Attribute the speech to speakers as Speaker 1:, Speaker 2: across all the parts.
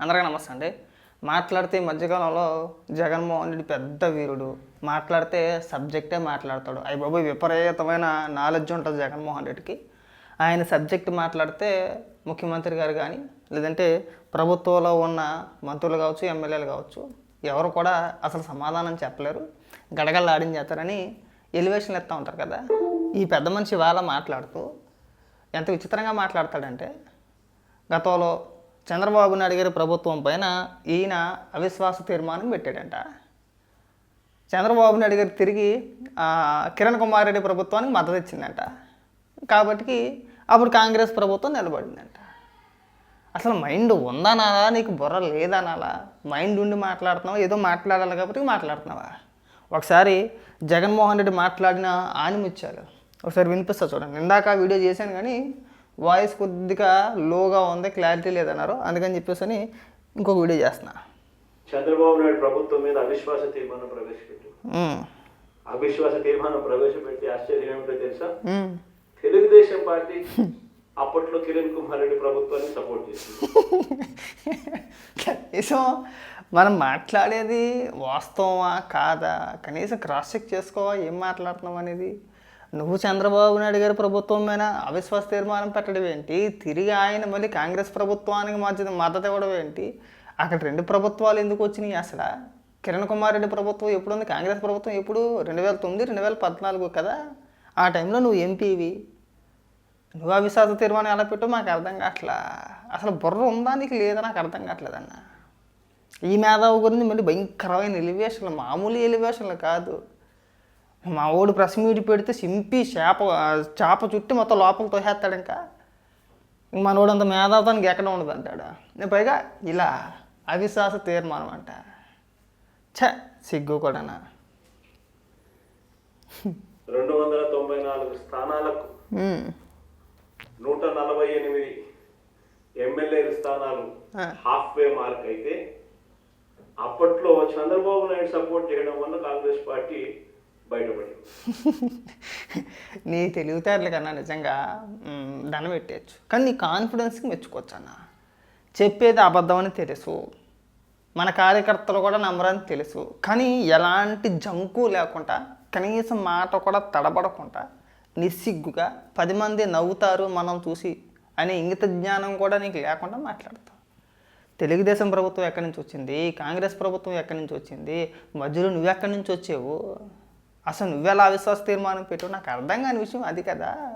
Speaker 1: అందరికీ నమస్తే అండి. మాట్లాడితే ఈ మధ్యకాలంలో జగన్మోహన్ రెడ్డి పెద్ద వీరుడు. మాట్లాడితే సబ్జెక్టే మాట్లాడతాడు. అయ్యి బాబు విపరీతమైన నాలెడ్జ్ ఉంటుంది జగన్మోహన్ రెడ్డికి. ఆయన సబ్జెక్ట్ మాట్లాడితే ముఖ్యమంత్రి గారు కానీ లేదంటే ప్రభుత్వంలో ఉన్న మంత్రులు కావచ్చు ఎమ్మెల్యేలు కావచ్చు ఎవరు కూడా అసలు సమాధానం చెప్పలేరు. గడగడలు ఆడించేస్తారని ఎలివేషన్లు ఇస్తూ ఉంటారు కదా. ఈ పెద్ద మనిషి వాళ్ళ మాట్లాడుతూ ఎంత విచిత్రంగా మాట్లాడతాడంటే గతంలో చంద్రబాబు నాయుడు గారి ప్రభుత్వం పైన ఈయన అవిశ్వాస తీర్మానం పెట్టాడంట. చంద్రబాబు నాయుడు గారు తిరిగి కిరణ్ కుమార్ రెడ్డి ప్రభుత్వానికి మద్దతు ఇచ్చిందంట. కాబట్టి అప్పుడు కాంగ్రెస్ ప్రభుత్వం నిలబడిందంట. అసలు మైండ్ ఉందనాలా నీకు బుర్ర లేదనాలా మైండ్ ఉండి మాట్లాడుతున్నావా? ఏదో మాట్లాడాలి కాబట్టి మాట్లాడుతున్నావా? ఒకసారి జగన్మోహన్ రెడ్డి మాట్లాడిన ఆనిమిచ్చారు ఒకసారి వినిపిస్తా చూడండి. ఇందాక వీడియో చేశాను కానీ వాయిస్ కొద్దిగా లోగా ఉంది క్లారిటీ లేదన్నారు. అందుకని చెప్పేసి అని ఇంకొక వీడియో చేస్తున్నా.
Speaker 2: చంద్రబాబు నాయుడు ప్రభుత్వం మీద అవిశ్వాస తీర్మానం ప్రవేశపెట్టు అవిశ్వాస తీర్మానం ప్రవేశపెట్టి ఆశ్చర్యం ఏమిటో తెలుసా. తెలుగుదేశం పార్టీ అప్పట్లో కిరణ్ కుమార్ రెడ్డి ప్రభుత్వాన్ని సపోర్ట్ చేసింది.
Speaker 1: కనీసం మనం మాట్లాడేది వాస్తవమా కాదా కనీసం క్రాస్ చెక్ చేసుకోవా ఏం మాట్లాడుతున్నాం అనేది? నువ్వు చంద్రబాబు నాయుడు గారి ప్రభుత్వం మీద అవిశ్వాస తీర్మానం పెట్టడం ఏంటి? తిరిగి ఆయన మళ్ళీ కాంగ్రెస్ ప్రభుత్వానికి మధ్య మద్దతు ఇవ్వడం ఏంటి? అక్కడ రెండు ప్రభుత్వాలు ఎందుకు వచ్చినాయి అసలు? కిరణ్ కుమార్ రెడ్డి ప్రభుత్వం ఎప్పుడు ఉంది? కాంగ్రెస్ ప్రభుత్వం ఎప్పుడు? రెండు వేల తొమ్మిది రెండు వేల పద్నాలుగు కదా? ఆ టైంలో నువ్వు ఎంపీవి నువ్వు అవిశ్వాస తీర్మానం ఎలా పెట్టో మాకు అర్థం కావట్లా. అసలు బుర్ర ఉందా నీకు? లేదా నాకు అర్థం కావట్లేదన్న ఈ మేధావు గురించి మళ్ళీ భయంకరమైన ఎలివేషన్లు మామూలు ఎలివేషన్లు కాదు. మా ఓడి ప్రెస్ మీట్ పెడితే సింపి చేప చేప చుట్టి మొత్తం లోపల తోసేస్తాడు ఇంకా మనోడు అంత మేధావుతానికి ఎక్కడ ఉండదు అంటాడు నేను పైగా ఇలా అవిశ్వాస తీర్మానం అంట ఛ సిగ్గు కూడానా
Speaker 2: రెండు వందల తొంభై నాలుగు స్థానాలకు. నూట నలభై ఎనిమిది ఎమ్మెల్యేల స్థానాలు. హాఫ్ వే మార్క్ అయితే అప్పట్లో చంద్రబాబు నాయుడు సపోర్ట్ చేయడం వల్ల కాంగ్రెస్ పార్టీ
Speaker 1: నీ తెలివితేటల కన్నా నిజంగా దండ పెట్టేయచ్చు. కానీ నీ కాన్ఫిడెన్స్కి మెచ్చుకోవచ్చు అన్న. చెప్పేది అబద్ధమని తెలుసు. మన కార్యకర్తలు కూడా నమ్మరని తెలుసు. కానీ ఎలాంటి జంకు లేకుండా కనీసం మాట కూడా తడబడకుండా నిస్సిగ్గుగా పది మంది నవ్వుతారు మనం చూసి అనే ఇంగిత జ్ఞానం కూడా నీకు లేకుండా మాట్లాడతాం. తెలుగుదేశం ప్రభుత్వం ఎక్కడి నుంచి వచ్చింది? కాంగ్రెస్ ప్రభుత్వం ఎక్కడి నుంచి వచ్చింది? మధ్యలో నువ్వు ఎక్కడి నుంచి వచ్చావు? అసలు నువ్వెలా అవిశ్వాస తీర్మానం పెట్టు నాకు అర్థం కాని విషయం అది కదా.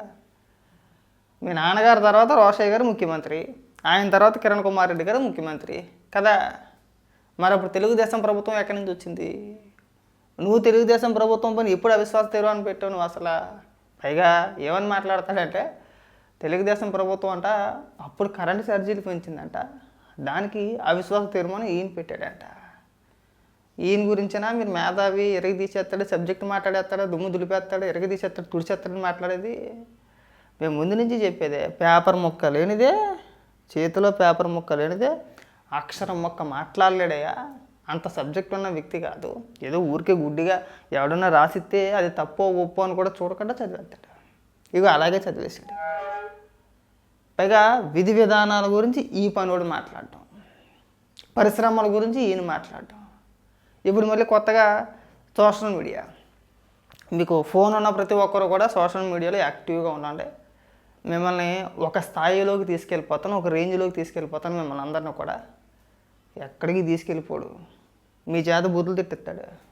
Speaker 1: మీ నాన్నగారి తర్వాత రోషయ్య గారు ముఖ్యమంత్రి ఆయన తర్వాత కిరణ్ కుమార్ రెడ్డి గారు ముఖ్యమంత్రి కదా. మరి అప్పుడు తెలుగుదేశం ప్రభుత్వం ఎక్కడి నుంచి వచ్చింది? నువ్వు తెలుగుదేశం ప్రభుత్వం పని ఎప్పుడు అవిశ్వాస తీర్మానం పెట్టావు నువ్వు అసలు? పైగా ఏమని మాట్లాడతాడంటే తెలుగుదేశం ప్రభుత్వం అంట అప్పుడు కరెంటు ఛార్జీలు పెంచిందంట. దానికి అవిశ్వాస తీర్మానం ఈయన పెట్టాడంట. ఈయన గురించినా? మీరు మేధావి ఎరగ తీసేస్తాడు సబ్జెక్ట్ మాట్లాడేస్తాడు దుమ్ము దులిపేస్తాడు ఎరగ తీసేస్తాడు తుడిచేస్తాడని మాట్లాడేది? మేము ముందు నుంచి చెప్పేదే పేపర్ ముక్క లేనిదే చేతిలో పేపర్ ముక్క లేనిదే అక్షరం మొక్క మాట్లాడలేడయ్యా. అంత సబ్జెక్ట్ ఉన్న వ్యక్తి కాదు. ఏదో ఊరికే గుడ్డిగా ఎవడన్నా రాసిస్తే అది తప్పో ఒప్పో అని కూడా చూడకుండా చదివేస్తాడు. ఇగో అలాగే చదివేసాడు పైగా విధి విధానాల గురించి ఈ పనుడు మాట్లాడటం పరిశ్రమల గురించి ఈయన మాట్లాడటం ఇప్పుడు మళ్ళీ కొత్తగా సోషల్ మీడియా. మీకు ఫోన్ ఉన్న ప్రతి ఒక్కరు కూడా సోషల్ మీడియాలో యాక్టివ్గా ఉండండి. మిమ్మల్ని ఒక స్థాయిలోకి తీసుకెళ్ళిపోతాను ఒక రేంజ్లోకి తీసుకెళ్ళిపోతాను మిమ్మల్ని అందరిని కూడా. ఎక్కడికి తీసుకెళ్ళిపోడు. మీ చేత బూతులు తిట్టిస్తాడు.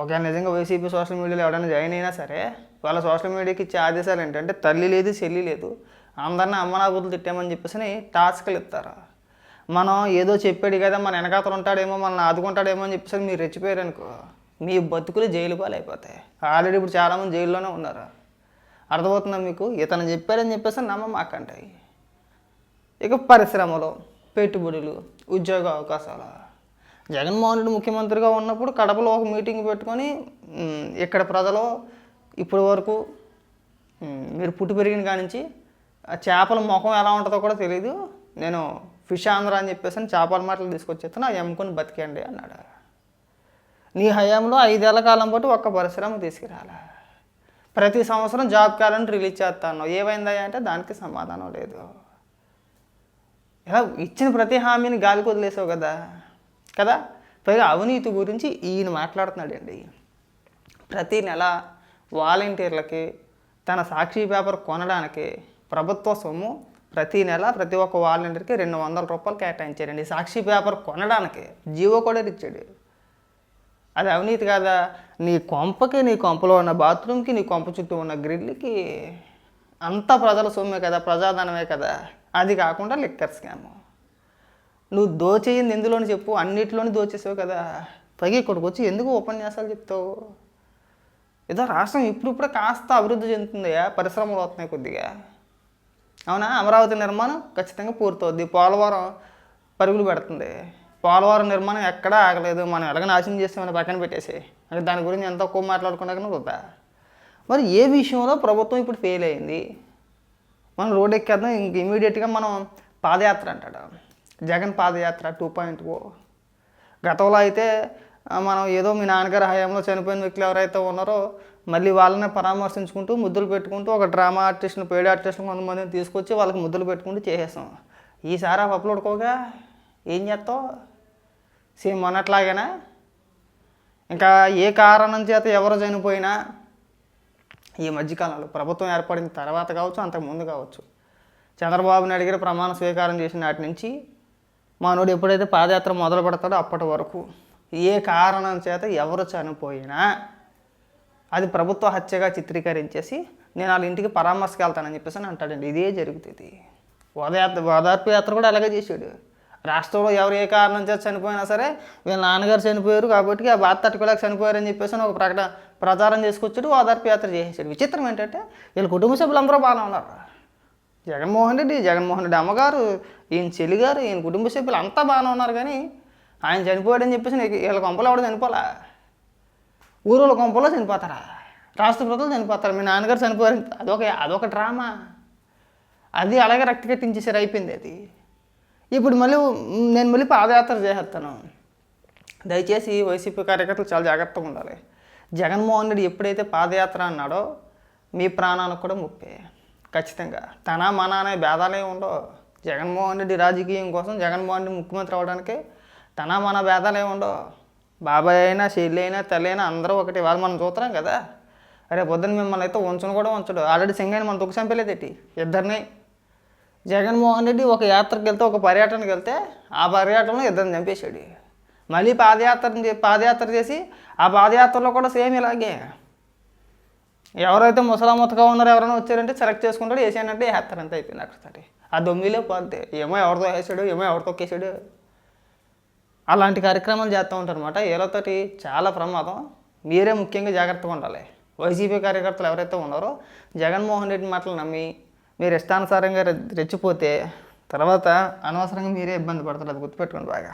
Speaker 1: ఒకవేళ నిజంగా వైసీపీ సోషల్ మీడియాలో ఎవరైనా జాయిన్ అయినా సరే వాళ్ళ సోషల్ మీడియాకి ఇచ్చే ఆదేశాలు ఏంటంటే తల్లి లేదు చెల్లి లేదు. అందరిని అమ్మనా బుద్ధులు బూతులు తిట్టామని చెప్పేసి టాస్క్లు ఇస్తారు. మనం ఏదో చెప్పాడు కదా మన వెనకాతలు ఉంటాడేమో మనల్ని ఆదుకుంటాడేమో అని చెప్పేసి మీరు రెచ్చిపోయారు అనుకో మీ బతుకులు జైలు పాలైపోతాయి. ఆల్రెడీ ఇప్పుడు చాలామంది జైల్లోనే ఉన్నారు. అర్థమవుతుందా మీకు? ఇతను చెప్పారని చెప్పేసి నమ్మమాకంటాయి ఇక పరిశ్రమలు పెట్టుబడులు ఉద్యోగ అవకాశాలు. జగన్మోహన్ రెడ్డి ముఖ్యమంత్రిగా ఉన్నప్పుడు కడపలో ఒక మీటింగ్ పెట్టుకొని ఇక్కడ ప్రజలు ఇప్పటి వరకు మీరు పుట్టి పెరిగిన కానించి ఆ చేపల ముఖం ఎలా ఉంటుందో కూడా తెలియదు నేను ఫిష్ ఆంధ్ర అని చెప్పేసి అని చేపల మాటలు తీసుకొచ్చేస్తాను అవి అమ్ముకొని బతికండి అన్నాడు. నీ హయాంలో ఐదేళ్ళ కాలం పాటు ఒక్క పరిశ్రమ తీసుకురాలా. ప్రతి సంవత్సరం జాబ్ క్యాలెండర్ రిలీజ్ చేస్తాను. ఏమైందా అంటే దానికి సమాధానం లేదు. ఇలా ఇచ్చిన ప్రతి హామీని గాలికి వదిలేసావు కదా? కదా? పైగా అవినీతి గురించి ఈయన మాట్లాడుతున్నాడండి. ప్రతి నెల వాలంటీర్లకి తన సాక్షి పేపర్ కొనడానికి ప్రభుత్వ సొమ్ము ప్రతి నెల ప్రతి ఒక్క వాలంటీర్కి రెండు వందల రూపాయలు కేటాయించారండి. సాక్షి పేపర్ కొనడానికి జీవో కూడా ఇచ్చాడు అది అవినీతి కాదా? నీ కొంపకి నీ కొంపలో ఉన్న బాత్రూమ్కి నీ కొంప చుట్టూ ఉన్న గ్రిల్కి అంతా ప్రజల సొమ్మే కదా ప్రజాధనమే కదా. అది కాకుండా లిక్కర్ స్కామ్. నువ్వు దోచేయింది ఎందులోని చెప్పు? అన్నిటిలోని దోచేసావు కదా. పైగా ఇక్కడికి వచ్చి ఎందుకు ఉపన్యాసాలు చెప్తావు? ఏదో రాష్ట్రం ఇప్పుడిప్పుడే కాస్త అభివృద్ధి చెందుతుందయ్యా. పరిశ్రమలు వస్తున్నాయి కొద్దిగా. అవునా? అమరావతి నిర్మాణం ఖచ్చితంగా పూర్తవుద్ది. పోలవరం పరుగులు పెడుతుంది. పోలవరం నిర్మాణం ఎక్కడా ఆగలేదు. మనం ఎలాగ నాశనం చేస్తామని పక్కన పెట్టేసి అంటే దాని గురించి ఎంత ఎక్కువ మాట్లాడుకున్నా వద్దా? మరి ఏ విషయంలో ప్రభుత్వం ఇప్పుడు ఫెయిల్ అయింది? మనం రోడ్ ఎక్కేద్దాం ఇంక ఇమీడియట్గా మనం పాదయాత్ర అంటాడు. Jagan padayatra two point O గతంలో అయితే మనం ఏదో మీ నాన్నగారి హయాంలో చనిపోయిన వ్యక్తులు ఎవరైతే ఉన్నారో మళ్ళీ వాళ్ళని పరామర్శించుకుంటూ ముద్దులు పెట్టుకుంటూ ఒక డ్రామా ఆర్టిస్ట్ని పేడ్ ఆర్టిస్ట్ని కొంతమందిని తీసుకొచ్చి వాళ్ళకి ముద్దులు పెట్టుకుంటూ చేసేస్తాం. ఈసారి ఆ పప్పులు ఏం చేస్తావు? సేమ్ మొన్నట్లాగేనా? ఇంకా ఏ కారణం చేత ఎవరు చనిపోయినా ఈ మధ్యకాలంలో ప్రభుత్వం ఏర్పడిన తర్వాత కావచ్చు అంతకు ముందు కావచ్చు చంద్రబాబు నాయుడు గారు ప్రమాణ స్వీకారం చేసిన నాటి నుంచి మానవుడు ఎప్పుడైతే పాదయాత్ర మొదలు పెడతాడో అప్పటి వరకు ఏ కారణం చేత ఎవరు చనిపోయినా అది ప్రభుత్వ హత్యగా చిత్రీకరించేసి నేను వాళ్ళ ఇంటికి పరామర్శకి వెళ్తానని చెప్పేసి అని అంటాడండి. ఇదే జరుగుతుంది. ఓదయాత్ర ఓదార్పు యాత్ర కూడా అలాగే చేశాడు. రాష్ట్రంలో ఎవరు ఏ కారణం చేసి చనిపోయినా సరే వీళ్ళ నాన్నగారు చనిపోయారు కాబట్టి ఆ బాధ తట్టుకోలేక చనిపోయారని చెప్పేసి ఒక ప్రకటన ప్రచారం చేసుకొచ్చాడు ఓదార్పు యాత్ర చేసేసాడు. విచిత్రం ఏంటంటే వీళ్ళ కుటుంబ సభ్యులందరూ బాగానే ఉన్నారు. జగన్మోహన్ రెడ్డి జగన్మోహన్ రెడ్డి అమ్మగారు ఈయన చెల్లిగారు ఈయన కుటుంబ సభ్యులు అంతా బాగానే ఉన్నారు కానీ ఆయన చనిపోయాడని చెప్పేసి వీళ్ళ కొంపలు ఎవడు చనిపోలే? ఊరోళ్ళ కొంపలో చనిపోతారా? రాష్ట్ర ప్రజలు చనిపోతారు? మీ నాన్నగారు చనిపోయారు. అదొక అదొక డ్రామా. అది అలాగే రక్తి కట్టించేసారు అయిపోయింది అది. ఇప్పుడు మళ్ళీ నేను మళ్ళీ పాదయాత్ర చేసేస్తాను. దయచేసి వైసీపీ కార్యకర్తలు చాలా జాగ్రత్తగా ఉండాలి. జగన్మోహన్ రెడ్డి ఎప్పుడైతే పాదయాత్ర అన్నాడో మీ ప్రాణాలకు కూడా ముప్పే. ఖచ్చితంగా. తన మన అనే భేదాలే ఉండవు. జగన్మోహన్ రెడ్డి రాజకీయం కోసం జగన్మోహన్ రెడ్డి ముఖ్యమంత్రి అవ్వడానికి తన మన భేదాలే ఉండవు. బాబాయ్ అయినా చెల్లి అయినా తల్లి అయినా అందరూ ఒకటి. వాళ్ళు మనం చూస్తున్నాం కదా. అరే పొద్దున్న మిమ్మల్ని అయితే ఉంచను కూడా ఉంచడు ఆల్రెడీ సింగైన మనం చంపలేదు చంపలేదేటి ఇద్దరిని. జగన్మోహన్ రెడ్డి ఒక యాత్రకు వెళ్తే ఒక పర్యటనకి వెళ్తే ఆ పర్యటనలో ఇద్దరిని చంపేశాడు. మళ్ళీ పాదయాత్ర పాదయాత్ర చేసి ఆ పాదయాత్రలో కూడా సేమ్ ఇలాగే. ఎవరైతే ముసలామతగా ఉన్నారో ఎవరైనా వచ్చారంటే సెలెక్ట్ చేసుకుంటాడు వేసానంటే అంతా అయిపోయింది అక్కడ ఆ దొమ్మిలే పోతే. ఏమో ఎవరితో వేసాడు ఏమో ఎవరితో తొక్కేసాడు అలాంటి కార్యక్రమాలు చేస్తూ ఉంటారు అనమాట వీళ్ళతోటి చాలా ప్రమాదం. మీరే ముఖ్యంగా జాగ్రత్తగా ఉండాలి. వైసీపీ కార్యకర్తలు ఎవరైతే ఉన్నారో జగన్మోహన్ రెడ్డి మాటలు నమ్మి మీరు ఇష్టానుసారంగా రెచ్చిపోతే తర్వాత అనవసరంగా మీరే ఇబ్బంది పడతారు. అది గుర్తుపెట్టుకోండి బాగా.